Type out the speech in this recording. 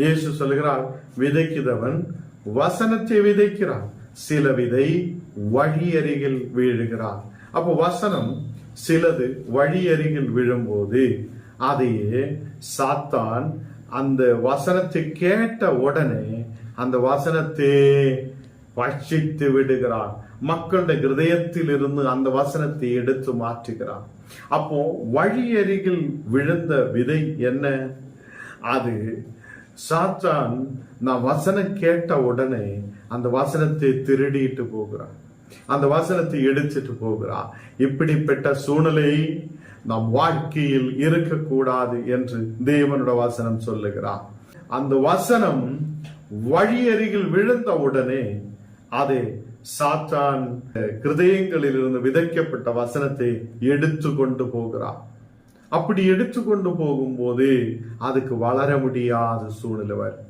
இயேசு சொல்கிறார் விதைக்கிறவன் வசனத்தை விதைக்கிறான். சில விதை வழியருகில் வீழுகிறார் அப்போ வசனம் சிலது வழியருகில் விழும்போது அதையே சாத்தான் அந்த வசனத்தை கேட்ட உடனே அந்த வசனத்தை பட்சித்து விடுகிறான். மக்களுடைய ஹிருதயத்தில் இருந்து அந்த வசனத்தை எடுத்து மாற்றுகிறான். அப்போ வழியருகில் விழுந்த விதை என்ன? அது சாத்தான் நான் வசனம் கேட்ட உடனே அந்த வசனத்தை திருடிட்டு போகிறான். அந்த வசனத்தை எடுத்துட்டு போகிறான். இப்படிப்பட்ட சூழ்நிலை நம் வாழ்க்கையில் இருக்கக்கூடாது என்று தேவனோட வசனம் சொல்லுகிறார் அந்த வசனம் வழியருகில் விழுந்த உடனே அதை சாத்தான் கிருதயங்களில் இருந்து விதைக்கப்பட்ட வசனத்தை எடுத்து கொண்டு போகிறான். அப்படி எடுத்து கொண்டு போகும்போது அதுக்கு வளர முடியாத சூழ்நிலை வரும்.